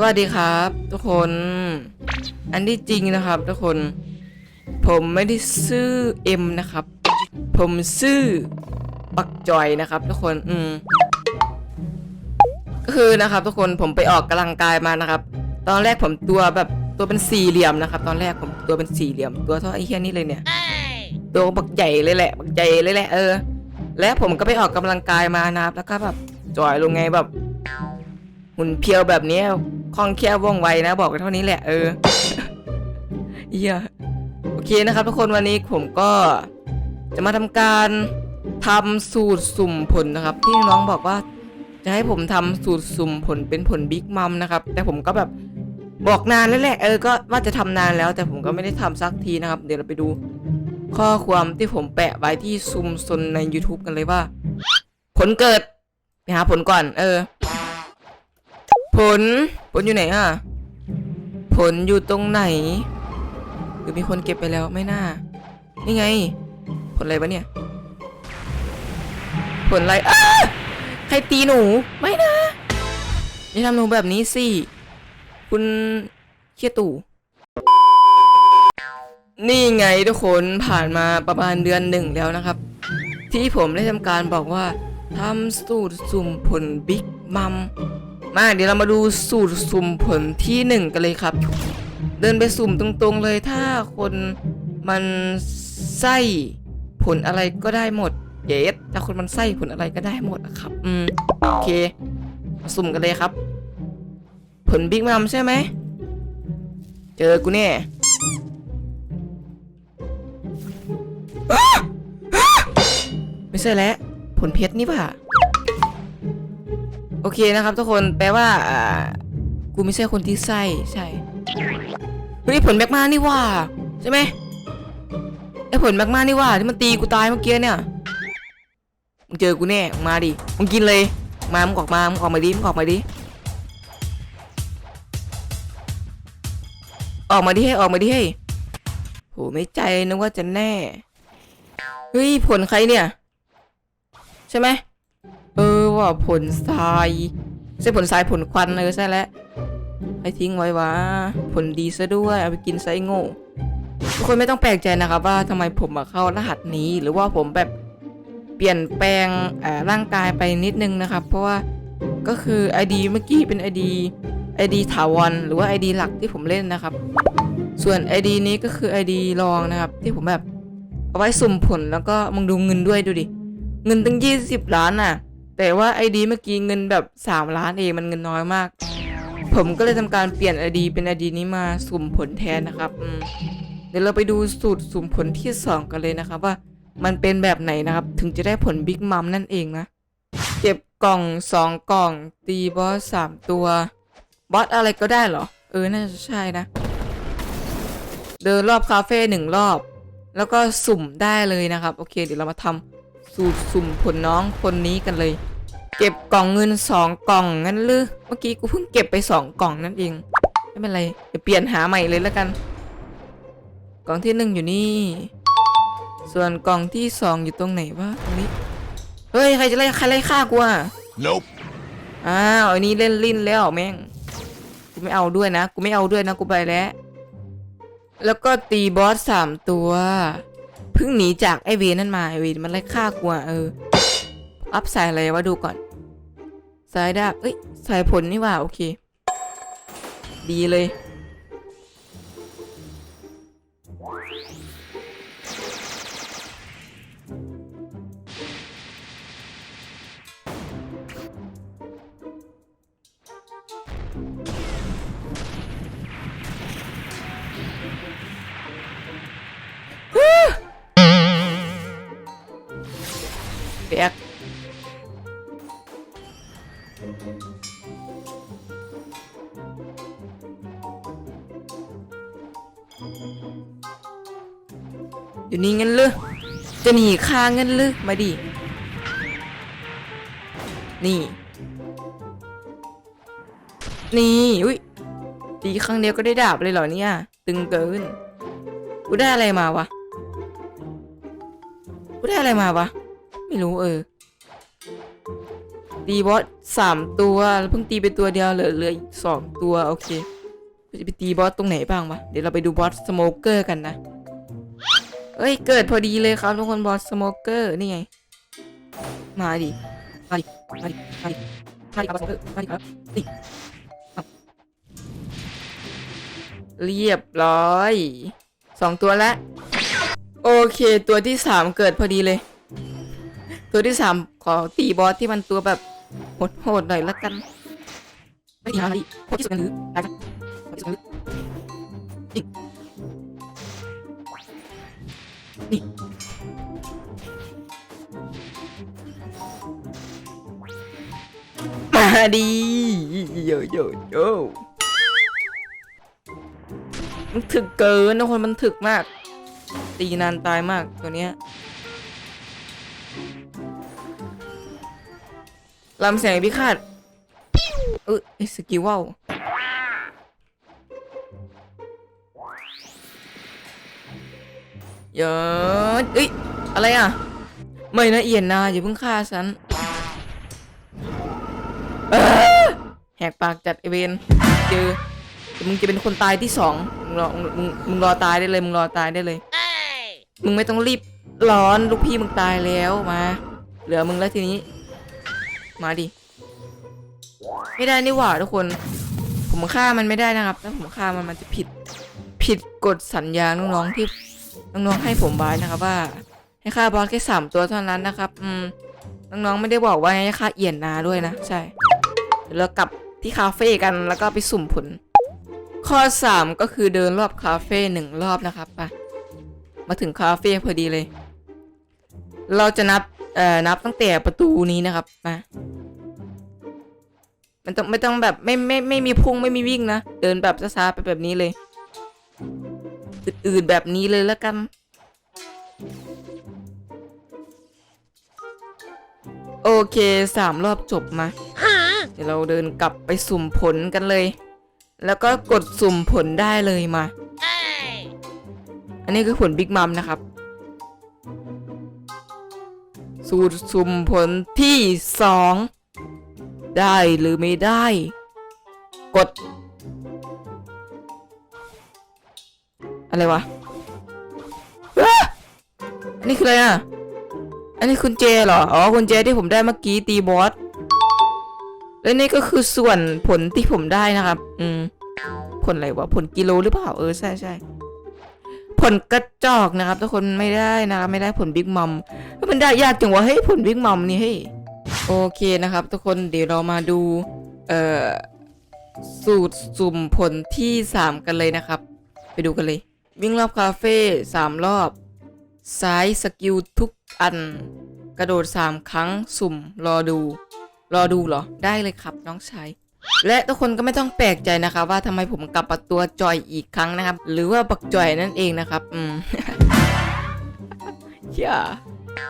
สวัสดีครับ ทุกคน อันที่จริงนะครับ ทุกคน ผมไม่ได้ซื้อเอ็มนะครับ ผมซื้อปักจอยนะครับ ทุกคนอืมก็คือนะครับ ทุกคนผมไปออกกำลังกายมานะครับ ตอนแรกผมตัวแบบตัวเป็นสี่เหลี่ยมนะครับ ตอนแรกผมตัวเป็นสี่เหลี่ยม ตัวเท่าไอ้เฮี้ยนี่เลยเนี่ยตัวบักใหญ่เลยแหละบักใหญ่เลยแหละเออ แล้วผมก็ไปออกกำลังกายมานะครับ แล้วก็แบบจอยลงไงแบบหุ่นเพียวแบบนี้ คล่องแคล่วว่องไวนะ บอกกันเท่านี้แหละเออเหี้ยโอเคนะครับ ทุกคนวันนี้ผมก็จะมาทำการทำสูตรสุ่มผลนะครับ ที่น้องบอกว่า จะให้ผมทำสูตรสุ่มผลเป็นผลบิ๊กมัมนะครับ แต่ผมก็แบบบอกนานแล้วแหละเออก็ว่าจะทำนานแล้ว แต่ผมก็ไม่ได้ทำสักทีนะครับ เดี๋ยวเราไปดู ข้อความที่ผมแปะไว้ที่ซุมซนใน YouTube กันเลยว่า ผลเกิดไปหาผลก่อน เออ ผล ผลอยู่ไหนอะ ผลอยู่ตรงไหน หรือมีคนเก็บไปแล้วไม่น่า นี่ไง ผลอะไรวะเนี่ย ผลอะไรอ้าใครตีหนู ไม่นะอย่าทำหนูแบบนี้สิ คุณเคียตู่นี่ไงทุกคนผ่านมาประมาณเดือนหนึ่งแล้วนะครับ ที่ผมได้ทำการบอกว่าทำสูตรสุ่มผลบิ๊กมัม มาเดี๋ยวเรามาดูสูตรสุ่มผลที่หนึ่งกันเลยครับ เดินไปสุ่มตรงๆเลยถ้าคนมันไส้ผลอะไรก็ได้หมดเยสถ้าคนมันไส้ผลอะไรก็ได้หมดอะครับอืมโอเคสุ่มกันเลยครับ ผลบิ๊กมัมใช่ไหมเจอกูแน่ไม่ใช่แล้วผลเพชรนี่ป่ะ โอเคนะครับทุกคนแปลว่าอ่ากูไม่ใช่คนที่ไส้ใช่เฮ้ยผลแมกมานี่ว่าใช่ไหมไอผลแมกมานี่ว่าที่มันตีกูตายเมื่อกี้เนี่ยมึงเจอกูแน่มึงมาดิมึงกินเลยมามึงออกมามึงออกมาดิมึงออกมาดิออกมาดิให้ออกมาดิให้โหไม่ใจนึกว่าจะแน่เฮ้ยผลใครเนี่ย ใช่ไหม ว่าผลทรายใช่ผลทรายผลควันเออใช่แล้วใครทิ้งไว้วะผลดีซะด้วยเอาไปกินไซโง่ทุกคนไม่ต้องแปลกใจนะครับว่าทำไมผมมาเข้ารหัสนี้ หรือว่าผมแบบเปลี่ยนแปลงร่างกายไปนิดนึงนะครับ เพราะว่าก็คือ ID เมื่อกี้เป็น ID ID ถาวรหรือว่า ID หลักที่ผมเล่นนะครับ ส่วน ID นี้ก็คือ ID รองนะครับ ที่ผมแบบเอาไว้สุ่มผลแล้วก็มึงดูเงินด้วยดูดิเงินตั้งยี่สิบล้านน่ะ แต่ว่าไอดีเมื่อกี้เงินแบบสามล้านเองมันเงินน้อยมาก ผมก็เลยทำการเปลี่ยนไอดีเป็นไอดีนี้มาสุ่มผลแทนนะครับเดี๋ยวเราไปดูสูตรสุ่มผลที่สองกันเลยนะครับว่ามันเป็นแบบไหนนะครับ ถึงจะได้ผลบิ๊กมัมนั่นเองนะ เก็บกล่องสองกล่อง ตีบอสสามตัว บอสอะไรก็ได้เหรอ เออ น่าจะใช่นะ เดินรอบคาเฟ่หนึ่งรอบ แล้วก็สุ่มได้เลยนะครับ โอเค เดี๋ยวเรามาทำ สูตรสุ่มผลน้องคนนี้กันเลย เก็บกล่องเงินสองกล่องงั้นหรือเมื่อกี้กูเพิ่งเก็บไปสองกล่องนั่นเองไม่เป็นไรเดี๋ยวเปลี่ยนหาใหม่เลยแล้วกัน กล่องที่หนึ่งอยู่นี่ ส่วนกล่องที่สองอยู่ตรงไหนวะตรงนี้เฮ้ยใครจะไล่ใครไล่ฆ่ากูอะ Nope. อ้าวอันนี้เล่นลิ้นแล้วแม่งกูไม่เอาด้วยนะกูไม่เอาด้วยนะกูไปแล้ว แล้วก็ตีบอสสามตัว เพิ่งหนีจากไอเวนั่นมาไอเวมันไล่ฆ่ากลัวเออ อัพสายอะไรวะดูก่อน สายดาบเอ้ย สายผลนี่ว่า โอเค ดีเลย แบกอยู่นี่เงั้นเลยจะหนีข้างั้นเลยมาดิ นี่ นี่ อุ้ยตีครั้งเดียวก็ได้ดาบเลยเหรอเนี่ย ตึงเกิน กูได้อะไรมาวะ กูได้อะไรมาวะ ไม่รู้เออ ตีบอสสามตัวแล้วเพิ่งตีไปตัวเดียวเหลือเหลืออีกสองตัวโอเคจะไปตีบอสตรงไหนบ้างวะเดี๋ยวเราไปดูบอสสโมเกอร์กันนะเอ้ยเกิดพอดีเลยครับทุกคนบอสสโมเกอร์นี่ไง มาดิมาดิมาดิมาดิมาดิครับบอสสโมเกอร์มาดิเรียบร้อยสองตัวแล้วโอเค ตัวที่สามเกิดพอดีเลย ตัวที่สามขอตีบอสที่มันตัวแบบโหดๆหน่อยละกันไม่ดีฮะดิโหดที่สุดกันหรือได้จ้ะโหดที่สุดกันหรือนี่นี่มาดีโยโยโยมันถึกเกินนะคนมันถึกมาก ตีนานตายมากตัวเนี้ย ลำแสงพิฆาตเออไอสกิลว่าวเยอะเอ้ย อะไรอะ ไม่นะเอียนนาอย่าเพิ่งฆ่าฉันแหกปากจัดไอเวนเจอมึงจะเป็นคนตายที่สองมึงรอมึงมึงรอตายได้เลย มึงรอตายได้เลย มึงไม่ต้องรีบ ร้อนลูกพี่มึงตายแล้วมา เหลือมึงแล้วทีนี้ มาดิ ไม่ได้นี่หว่าทุกคน ผมฆ่ามันไม่ได้นะครับ ถ้าผมฆ่ามันมันจะผิด ผิดกฎสัญญาน้องๆที่น้องๆให้ผมไว้นะครับว่า ให้ฆ่าบอสแค่สามตัวเท่านั้นนะครับ อืมน้องๆไม่ได้บอกว่าให้ฆ่าเอียนนาด้วยนะ ใช่เดี๋ยวเรากลับที่คาเฟ่กันแล้วก็ไปสุ่มผล ข้อสามก็คือเดินรอบคาเฟ่หนึ่งรอบนะครับไป มาถึงคาเฟ่พอดีเลย เราจะนับ เอ่อ นับตั้งแต่ประตูนี้นะครับ มา มันต้องไม่ต้องแบบไม่ไม่ไม่มีพุ่งไม่มีวิ่งนะ เดินแบบช้าๆไปแบบนี้เลย อื่นๆแบบนี้เลยแล้วกัน โอเคสามรอบจบมา เดี๋ยวเราเดินกลับไปสุ่มผลกันเลย แล้วก็กดสุ่มผลได้เลยมา อันนี้คือผลบิ๊กมัมนะครับ สูตรสุ่มผลที่สองได้หรือไม่ได้ กด อะไรวะอันนี้คืออะไรอะ อันนี้คุณเจเหรอ อ๋อคุณเจที่ผมได้เมื่อกี้ตีบอส และนี่ก็คือส่วนผลที่ผมได้นะครับ อืม ผลอะไรวะ ผลกิโลหรือเปล่า เออ ใช่ใช่ ผลกระจอกนะครับ ทุกคนไม่ได้นะครับไม่ได้ผลบิ๊กมัมมันได้ยากจังวะเฮ้ยผลบิ๊กมัมนี่เฮ้ยโอเคนะครับ ทุกคนเดี๋ยวเรามาดูเอ่อสูตรสุ่มผลที่ 3 กันเลยนะครับ ไปดูกันเลย วิ่งรอบคาเฟ่สามรอบซ้ายสกิลทุกอัน กระโดด 3 ครั้งสุ่มรอดู รอดูเหรอ ได้เลยครับน้องชาย และทุกคนก็ไม่ต้องแปลกใจนะครับว่าทำไมผมกลับมาตัวจอยอีกครั้งนะครับ หรือว่าบักจอยนั่นเองนะครับ อืมเชี่ย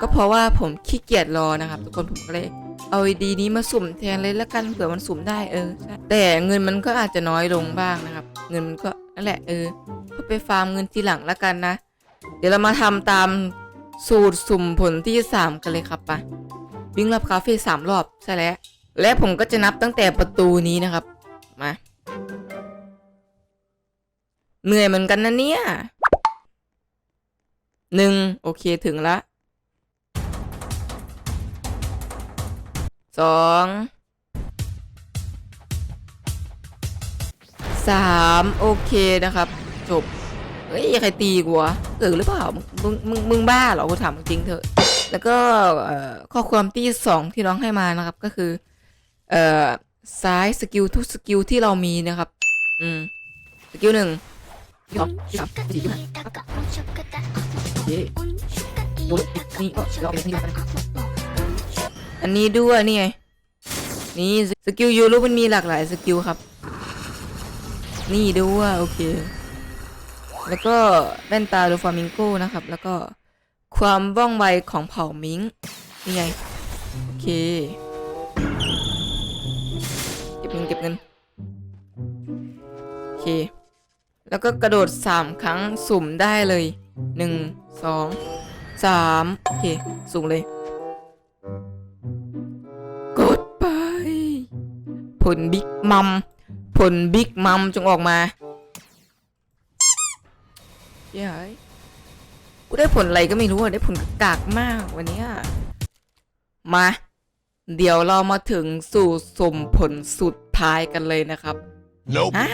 ก็เพราะว่าผมขี้เกียจรอนะครับ ทุกคนผมก็เลยเอาดีนี้มาสุ่มแทนเลยแล้วกันเผื่อมันสุ่มได้เออแต่เงินมันก็อาจจะน้อยลงบ้างนะครับ เงินมันก็นั่นแหละเออก็ไปฟาร์มเงินทีหลังแล้วกันนะ เดี๋ยวเรามาทำตามสูตรสุ่มผลที่สามกันเลยครับปะวิ่งรอบคาเฟ่สามรอบใช่แล้ว และผมก็จะนับตั้งแต่ประตูนี้นะครับ มา เหนื่อยเหมือนกันนะเนี่ยหนึ่งโอเคถึงละสองสามโอเคนะครับ จบ เฮ้ยใครตีกูวะเออหรือเปล่า มึงมึงมึงบ้าเหรอกูถามจริงเถอะ แล้วก็ข้อความที่สองที่น้องให้มานะครับก็คือ เอ่อซ้ายสกิลทุกสกิลที่เรามีนะครับ อืม สกิลหนึ่งสองสามสี่ห้าเย้ดูนี่ก็เราเป็นที่กันอันนี้ด้วยนี่ไง นี่สกิลยูรูมันมีหลากหลายสกิลครับ นี่ด้วยโอเค แล้วก็แว่นตาดูฟามิงโก้นะครับ แล้วก็ความว่องไวของเผ่ามิงนี่ไง โอเค เก็บเงินเก็บเงินโอเค แล้วก็กระโดดสามครั้งสุ่มได้เลยหนึ่งสองสามโอเค สุ่มเลย กดไป ผลบิ๊กมัม ผลบิ๊กมัมจงออกมาเย้ยกูได้ผลอะไรก็ไม่รู้อะได้ผลกากมากวันนี้มา เดี๋ยวเรามาถึงสู่สุ่มผลสุดท้ายกันเลยนะครับ Nope. ฮะ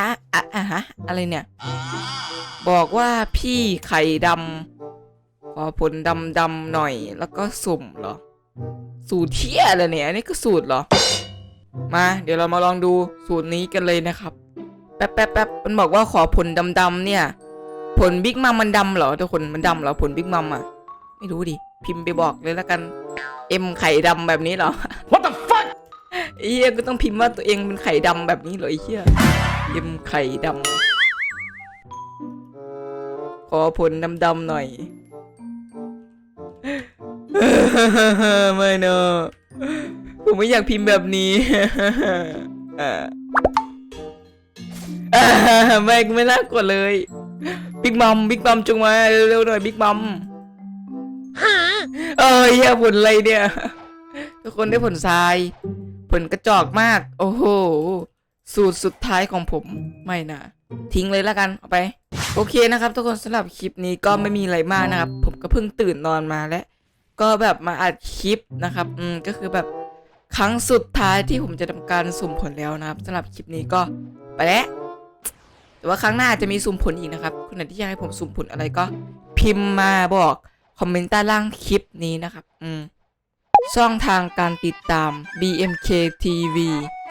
อะอะอะฮะอะไรเนี่ย บอกว่าพี่ไข่ดำขอผลดำดำๆหน่อย แล้วก็สุ่มเหรอ สูตรเที่ยอะไรเนี่ย อันนี้ก็สูตรเหรอ มา เดี๋ยวเรามาลองดูสูตรนี้กันเลยนะครับ แป๊บแป๊บแป๊บมันบอกว่าขอผลดำดำๆเนี่ย ผลบิ๊กมัมมันดำเหรอทุกคนมันดำเหรอผลบิ๊กมัมอะ ไม่รู้ดิ พิมพ์ไปบอกเลยแล้วกัน เอ็มไข่ดำแบบนี้เหรอ What the fuck? ไอ้เหี้ยก็ต้องพิมพ์ว่าตัวเองเป็นไข่ดำแบบนี้เหรอไอ้เหี้ยเอ็มไข่ดำขอผลดำๆหน่อย ไม่เนอะผมไม่อยากพิมพ์แบบนี้อ่าอ่าไม่ไม่น่ากดเลย บิ๊กมัมบิ๊กมัมจงมาเร็วๆหน่อยบิ๊กมัม เอ้ยเหี้ยผลอะไรเนี่ย ทุกคนได้ผลทราย ผลกระจอกมาก โอ้โห สูตรสุดท้ายของผม ไม่นะทิ้งเลยแล้วกัน เอาไป โอเคนะครับ ทุกคนสำหรับคลิปนี้ก็ไม่มีอะไรมากนะครับ ผมก็เพิ่งตื่นนอนมาและก็แบบมาอัดคลิปนะครับ อืม ก็คือแบบครั้งสุดท้ายที่ผมจะทำการสุ่มผลแล้วนะครับสำหรับคลิปนี้ก็ไปแล้ว แต่ว่าครั้งหน้าจะมีสุ่มผลอีกนะครับคุณไหนที่อยากให้ผมสุ่มผลอะไรก็พิมพ์มาบอก คอมเมนต์ใต้ล่างคลิปนี้นะครับ อืม ช่องทางการติดตาม BMK TV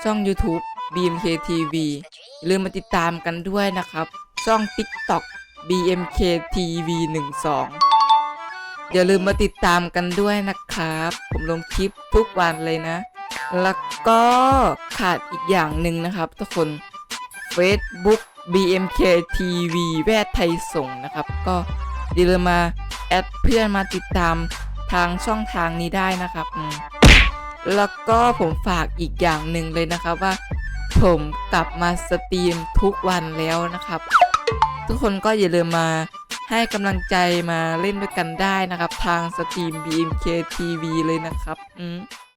ช่อง YouTube BMK TV อย่าลืมมาติดตามกันด้วยนะครับ ช่อง TikTok BMK TV 12อย่าลืมมาติดตามกันด้วยนะครับ ผมลงคลิปทุกวันเลยนะ แล้วก็ขาดอีกอย่างหนึ่งนะครับ ทุกคน Facebook BMK TV แวดไทยส่งนะครับ ก็อย่าลืมมา แอดเพื่อนมาติดตามทางช่องทางนี้ได้นะครับ แล้วก็ผมฝากอีกอย่างหนึ่งเลยนะครับว่า ผมกลับมาสตรีมทุกวันแล้วนะครับ ทุกคนก็อย่าลืมมาให้กำลังใจมาเล่นด้วยกันได้นะครับ ทางสตรีม BMK TV เลยนะครับ อืม